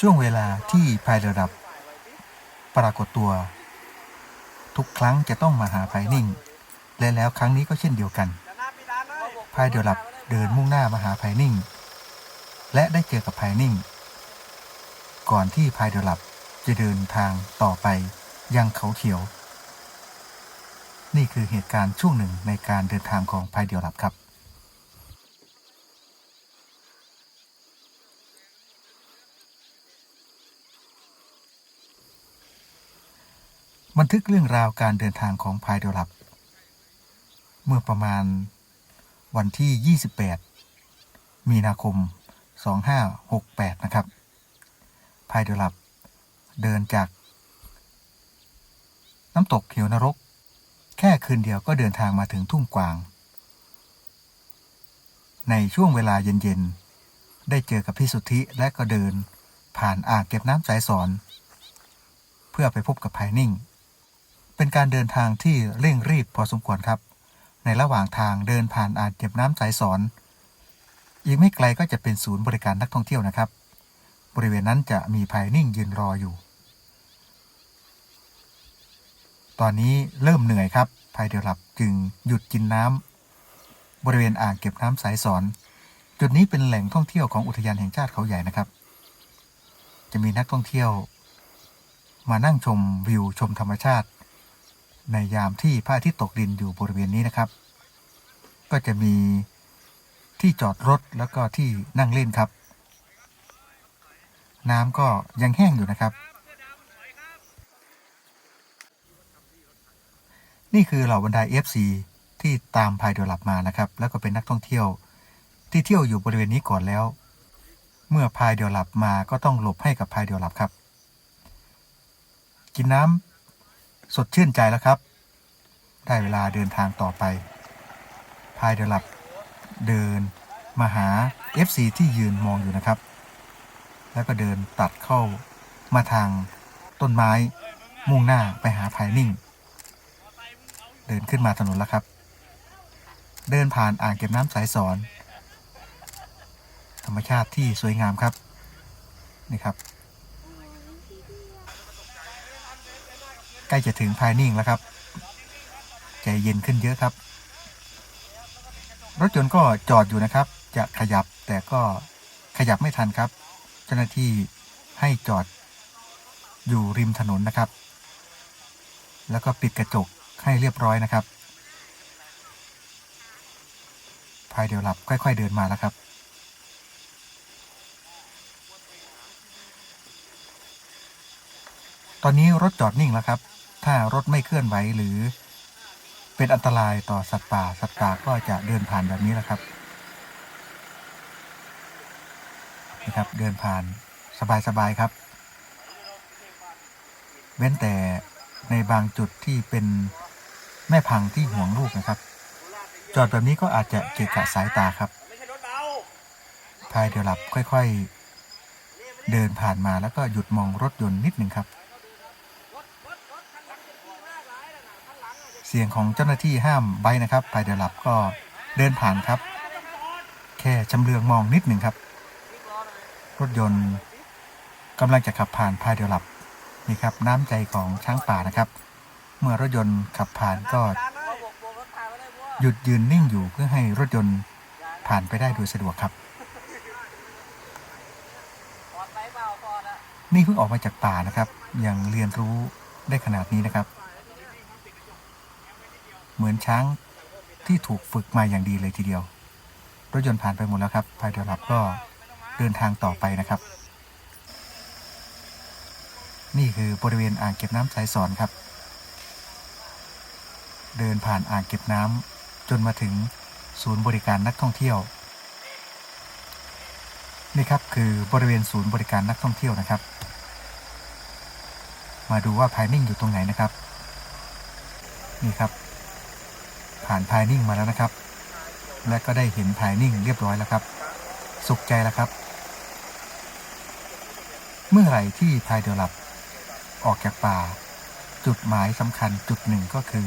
ช่วงเวลาที่พายเรือดับ ปรากฏตัว ทุกครั้งจะต้องมาหาพายนิ่ง และแล้วครั้งนี้ก็เช่นเดียวกันพายเรือดับเดินมุ่งหน้ามาหาพายนิ่ง และได้เจอกับพายนิ่ง ก่อนที่พายเรือดับจะเดินทางต่อไปยังเขาเขียว นี่คือเหตุการณ์ช่วงหนึ่งในการเดินทางของพายเดียวหลับครับ บันทึกเรื่องราวการเดินทางของพายเดลับ เมื่อประมาณวันที่ 28 มีนาคม 2568 นะครับพายเดลับ เดินจาก น้ำตกเขียวนรก แค่คืนเดียวก็เดินทางมาถึงทุ่งกวาง ในช่วงเวลาเย็นๆ ได้เจอกับพี่สุทธิและก็เดินผ่านอ่างเก็บน้ำสายสอน เพื่อไปพบกับภายนิ่ง เป็นการเดินทางที่เร่งรีบพอสมควรครับ ในระหว่างทางเดินผ่านอ่างเก็บน้ำสายสอน อีกไม่ไกลก็จะเป็นศูนย์บริการนักท่องเที่ยวนะครับ บริเวณนั้นจะมีภายนิ่งยืนรออยู่ ตอนนี้เริ่มเหนื่อยครับภายเดียวหลับจึงหยุดกินน้ำบริเวณอ่างเก็บน้ำสายสอน จุดนี้เป็นแหล่งท่องเที่ยวของอุทยานแห่งชาติเขาใหญ่นะครับ จะมีนักท่องเที่ยว มานั่งชมวิวชมธรรมชาติ ในยามที่พระอาทิตย์ตกดินอยู่บริเวณนี้นะครับ ก็จะมีที่จอดรถแล้วก็ที่นั่งเล่นครับ น้ำก็ยังแห้งอยู่นะครับ นี่คือเหล่าบรรดา FC ที่ตามพายเดียวหลับมานะครับ แล้วก็เป็นนักท่องเที่ยว ที่เที่ยวอยู่บริเวณนี้ก่อนแล้ว เมื่อพายเดียวหลับมาก็ต้องหลบให้กับพายเดียวหลับครับ กินน้ำ สดชื่นใจแล้วครับ ได้เวลาเดินทางต่อไป พายเดลับเดินมาหา FC ที่ยืนมองอยู่นะครับ แล้วก็เดินตัดเข้ามาทางต้นไม้มุ่งหน้าไปหาพายนิ่ง เดินขึ้นมาถนนแล้วครับ เดินผ่านอ่างเก็บน้ำสายสอน ธรรมชาติที่สวยงามครับ นี่ครับ ใกล้จะถึงพายนิ่งแล้วครับ ใจเย็นขึ้นเยอะครับ รถยนต์ก็จอดอยู่นะครับ จะขยับแต่ก็ขยับไม่ทันครับ เจ้าหน้าที่ให้จอดอยู่ริมถนนนะครับ แล้วก็ปิดกระจกให้เรียบร้อยนะครับภายเดียวหลับค่อย ๆ เดินมาแล้วครับตอนนี้รถจอดนิ่งแล้วครับ ถ้ารถไม่เคลื่อนไหวหรือ เป็นอันตรายต่อสัตว์ป่า สัตว์ป่าก็จะเดินผ่านแบบนี้แหละครับนะครับเดินผ่านสบายๆครับ เว้นแต่ในบางจุดที่เป็นแม่พังที่ห่วงลูกนะครับ จอดแบบนี้ก็อาจจะเกะกะสายตาครับพายเดียวหลับค่อย ๆ เดินผ่านมาแล้วก็หยุดมองรถยนต์นิดหนึ่งครับ สียงของเจ้าหน้าที่ห้ามไว้นะครับพายเดียวหลับก็เดินผ่านครับ แค่ชำเลืองมองนิดหนึ่งครับ รถยนต์กำลังจะขับผ่านพายเดียวหลับนี่ครับน้ำใจของช้างป่านะครับ เมื่อรถยนต์ขับผ่านก็ หยุดยืนนิ่งอยู่เพื่อให้รถยนต์ผ่านไปได้โดยสะดวกครับ นี่เพิ่งออกมาจากป่านะครับ ยังเรียนรู้ได้ขนาดนี้นะครับ เหมือนช้างที่ถูกฝึกมาอย่างดีเลยทีเดียว รถยนต์ผ่านไปหมดแล้วครับพายเดียวหลับก็เดินทางต่อไปนะครับ นี่คือบริเวณอ่างเก็บน้ำสายสอนครับ เดินผ่านอ่างเก็บน้ำจนมาถึงศูนย์บริการนักท่องเที่ยว นี่ครับคือบริเวณศูนย์บริการนักท่องเที่ยวนะครับ มาดูว่าพายนิ่งอยู่ตรงไหนนะครับ นี่ครับ ผ่านพายนิ่งมาแล้วนะครับ และก็ได้เห็นพายนิ่งเรียบร้อยแล้วครับ สุขใจแล้วครับ เมื่อไหร่ที่พายเดียวหลับ ออกจากป่า จุดหมายสำคัญจุดหนึ่งก็คือ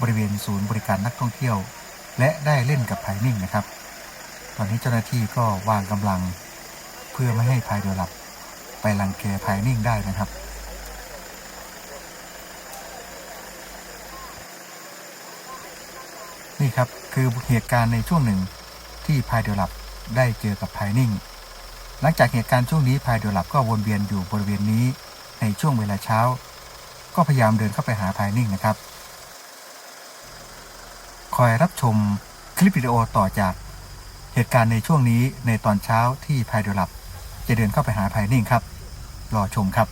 บริเวณศูนย์บริการนักท่องเที่ยว และได้เล่นกับพายนิ่งนะครับ ตอนนี้เจ้าหน้าที่ก็วางกำลัง เพื่อไม่ให้พายเดียวหลับ ไปรังแกภายนิ่งได้นะครับ นี่ครับคือเหตุการณ์ในช่วงหนึ่งที่พายเดียวหลับได้เจอกับพายนิ่ง หลังจากเหตุการณ์ช่วงนี้พายเดียวหลับก็วนเวียนอยู่บริเวณนี้ในช่วงเวลาเช้า ก็พยายามเดินเข้าไปหาพายนิ่งนะครับ คอยรับชมคลิปวิดีโอต่อจากเหตุการณ์ในช่วงนี้ในตอนเช้าที่พายเดียวหลับ จะเดินเข้าไปหาพายนิ่งครับ รอชมครับ